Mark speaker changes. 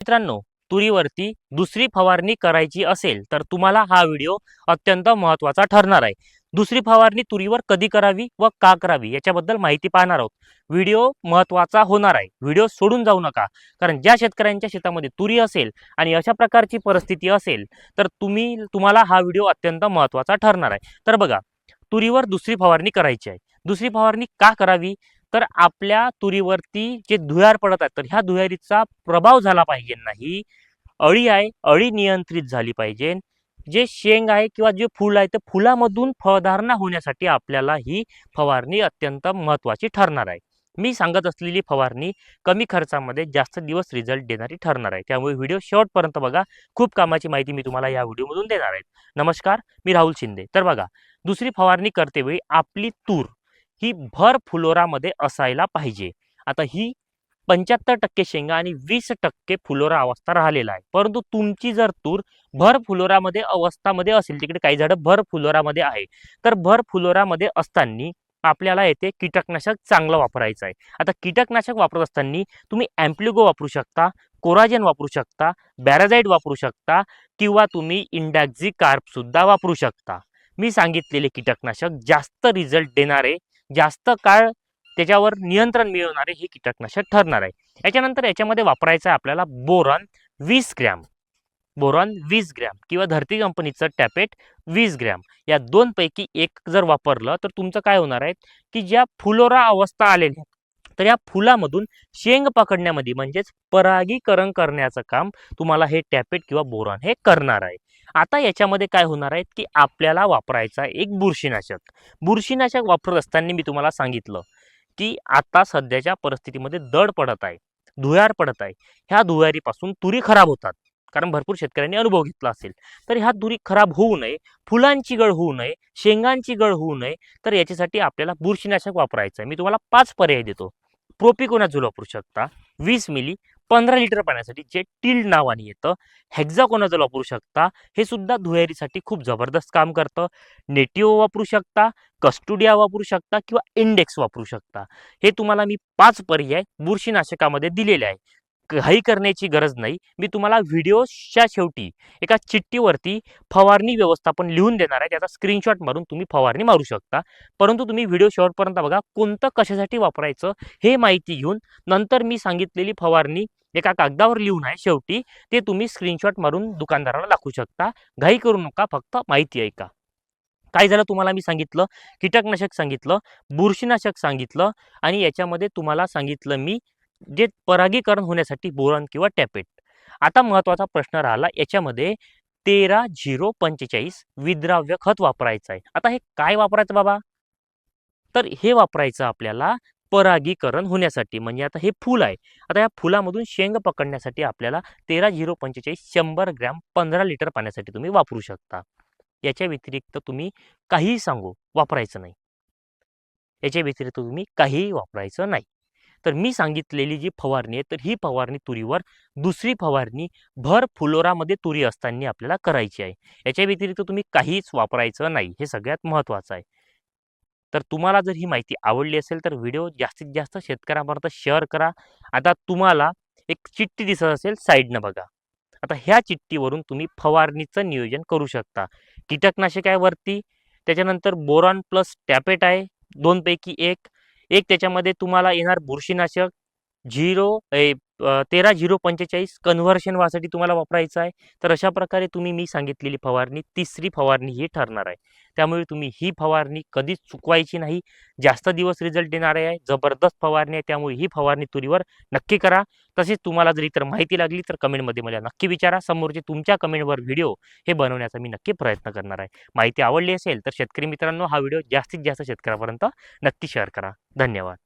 Speaker 1: मित्रांनो तुरीवरती दुसरी फवारणी करायची असेल तर तुम्हाला हा व्हिडिओ अत्यंत महत्त्वाचा ठरणार आहे. दुसरी फवारणी तुरीवर कधी करावी व का करावी याच्याबद्दल माहिती पाहणार आहोत. व्हिडिओ महत्त्वाचा होणार आहे. व्हिडिओ सोडून जाऊ नका. कारण ज्या शेतकऱ्यांच्या शेतामध्ये तुरी असेल आणि अशा प्रकारची परिस्थिती असेल तर तुम्ही तुम्हाला हा व्हिडिओ अत्यंत महत्त्वाचा ठरणार आहे. तर बघा तुरीवर दुसरी फवारणी करायची आहे. दुसरी फवारणी का करावी? तर आपल्या तुरीवरती जे धुयार पडत आहेत तर ह्या धुयारीचा प्रभाव झाला पाहिजे नाही. अळी आहे अळी नियंत्रित झाली पाहिजे. जे शेंग आहे किंवा जे फूल आहे ते फुलामधून फळधारणा होण्यासाठी आपल्याला ही फवारणी अत्यंत महत्त्वाची ठरणार आहे. मी सांगत असलेली फवारणी कमी खर्चामध्ये जास्त दिवस रिझल्ट देणारी ठरणार आहे. त्यामुळे व्हिडिओ शेवटपर्यंत बघा. खूप कामाची माहिती मी तुम्हाला या व्हिडिओमधून देणार आहे. नमस्कार मी राहुल शिंदे. तर बघा दुसरी फवारणी करतेवेळी आपली तूर. ही भर फुलोरामध्ये असायला पाहिजे. आता ही पंच्याहत्तर टक्के शेंगा आणि वीस टक्के फुलोरा अवस्था राहिलेला आहे. परंतु तुमची जर तूर भर फुलोरामध्ये अवस्थामध्ये असेल तिकडे काही झाडं भर फुलोरामध्ये आहे तर भर फुलोरामध्ये असताना आपल्याला येथे कीटकनाशक चांगलं वापरायचं आहे. आता कीटकनाशक वापरत असताना तुम्ही ॲम्प्लिगो वापरू शकता कोराजेन वापरू शकता बॅराझाईड वापरू शकता किंवा तुम्ही इंडॅक्झी कार्पसुद्धा वापरू शकता. मी सांगितलेले कीटकनाशक जास्त रिझल्ट देणारे जास्त काळ त्याच्यावर नियंत्रण मिळवणारे हे कीटकनाशक ठरणार आहे. याच्यानंतर याच्यामध्ये वापरायचं आहे आपल्याला बोरॉन वीस ग्रॅम. बोरॉन वीस ग्रॅम किंवा धरती कंपनीचं टॅपेट वीस ग्रॅम. या दोनपैकी एक जर वापरलं तर तुमचं काय होणार आहे की ज्या फुलोरा अवस्था आलेल्या तर या फुलामधून शेंग पकडण्यामध्ये म्हणजेच परागीकरण करण्याचं काम तुम्हाला हे टॅपेट किंवा बोरॉन हे करणार आहे. आता याच्यामध्ये काय होणार आहे की आपल्याला वापरायचा एक बुरशीनाशक. बुरशीनाशक वापरत असताना मी तुम्हाला सांगितलं की आता सध्याच्या परिस्थितीमध्ये दड पडत आहे धुयार पडत आहे. ह्या धुयारीपासून तुरी खराब होतात. कारण भरपूर शेतकऱ्यांनी अनुभव घेतला असेल. तर ह्या तुरी खराब होऊ नये फुलांची गळ होऊ नये शेंगांची गळ होऊ नये तर याच्यासाठी आपल्याला बुरशीनाशक वापरायचं आहे. मी तुम्हाला पाच पर्याय देतो. प्रोपिकोनाझोल वापरू शकता वीस मिली पंधरा लिटर पाण्यासाठी जे टिल्ड नावाने येतं हेक्झाकोनाजल वापरू शकता? हे सुद्धा धुयारीसाठी खूप जबरदस्त काम करतं. नेटिओ वापरू शकता कस्टुडिया वापरू शकता किंवा इंडेक्स वापरू शकता. हे तुम्हाला मी पाच पर्याय बुरशीनाशकामध्ये दिलेले आहे घाई करण्याची गरज नाही. मी तुम्हाला व्हिडिओच्या शेवटी एका चिठ्ठीवरती फवारणी व्यवस्थापन लिहून देणार आहे. त्याचा स्क्रीनशॉट मारून तुम्ही फवारणी मारू शकता. परंतु तुम्ही व्हिडिओ शेवटपर्यंत बघा कोणतं कशासाठी वापरायचं हे माहिती घेऊन नंतर मी सांगितलेली फवारणी एका कागदावर लिहून आहे शेवटी. ते तुम्ही स्क्रीनशॉट मारून दुकानदाराला दाखवू शकता. घाई करू नका फक्त माहिती ऐका. काय झालं तुम्हाला मी सांगितलं? कीटकनाशक सांगितलं बुरशीनाशक सांगितलं आणि याच्यामध्ये तुम्हाला सांगितलं मी जे परागीकरण होण्यासाठी बोरॉन किंवा टॅपेट. आता महत्त्वाचा प्रश्न राहिला याच्यामध्ये तेरा झिरो पंचेचाळीस विद्राव्य खत वापरायचं आहे. आता हे काय वापरायचं बाबा? तर हे वापरायचं आपल्याला परागीकरण होण्यासाठी. म्हणजे आता हे फूल आहे. आता या फुलामधून शेंग पकडण्यासाठी आपल्याला तेरा झिरो पंचेचाळीस शंभर ग्रॅम पंधरा लिटर पाण्यासाठी तुम्ही वापरू शकता. याच्या व्यतिरिक्त तुम्ही काहीही सांगू वापरायचं नाही. याच्या व्यतिरिक्त तुम्ही काहीही वापरायचं नाही. तर मी सांगितलेली जी फवारणी आहे तर ही फवारणी तुरीवर दुसरी फवारणी भर फुलोरामध्ये तुरी असताना आपल्याला करायची आहे. याच्या व्यतिरिक्त तुम्ही काहीच वापरायचं नाही हे सगळ्यात महत्त्वाचं आहे. तर तुम्हाला जर ही माहिती आवडली असेल तर व्हिडिओ जास्तीत जास्त शेतकऱ्यांपर्यंत शेअर करा. आता तुम्हाला एक चिठ्ठी दिसत असेल साईडनं बघा. आता ह्या चिठ्ठीवरून तुम्ही फवारणीचं नियोजन करू शकता. कीटकनाशक आहे वरती त्याच्यानंतर बोरॉन प्लस टॅपेट आहे दोनपैकी एक. एक त्याच्यामध्ये तुम्हाला येणार बुरशीनाशक झिरो तेरा झिरो पंचेचाळीस कन्व्हर्शन व्हासाठी तुम्हाला वापरायचं आहे. तर अशा प्रकारे तुम्ही मी सांगितलेली फवारणी तिसरी फवारणी ही ठरणार आहे. त्यामुळे तुम्ही ही फवारणी कधीच चुकवायची नाही. जास्त दिवस रिझल्ट देणारे आहे जबरदस्त फवारणी आहे त्यामुळे ही फवारणी तुरीवर नक्की करा. तसेच तुम्हाला जर इतर माहिती लागली तर कमेंटमध्ये मला नक्की विचारा. समोरचे तुमच्या कमेंटवर व्हिडिओ हे बनवण्याचा मी नक्की प्रयत्न करणार आहे. माहिती आवडली असेल तर शेतकरी मित्रांनो हा व्हिडिओ जास्तीत जास्त शेतकऱ्यापर्यंत नक्की शेअर करा. धन्यवाद.